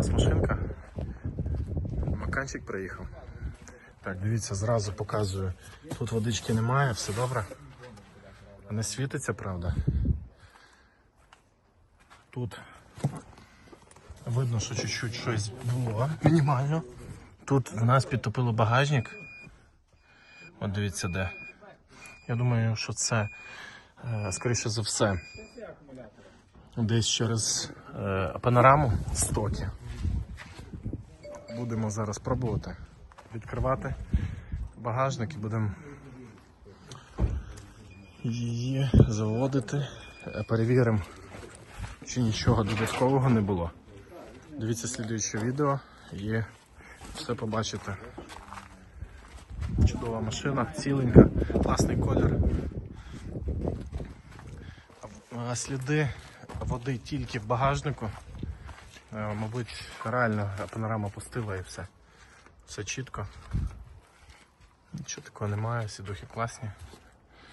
нас машинка. Маканчик приїхав. Так, дивіться, зразу показую. Тут водички немає, все добре. Не світиться, правда. Тут видно, що чуть-чуть щось було мінімально. Тут в нас підтопило багажник. От дивіться де. Я думаю, що це, е, скоріше за все, десь через е, панораму стоки. Будемо зараз пробувати відкривати багажник і будемо її заводити. Е, Перевіримо, чи нічого додаткового не було. Дивіться слідуюче відео і все побачите. Чудова машина, ціленька, класний колір. Сліди води тільки в багажнику. Е, Мабуть, реально панорама пустила і все. Все чітко. Нічого такого немає, всі духи класні.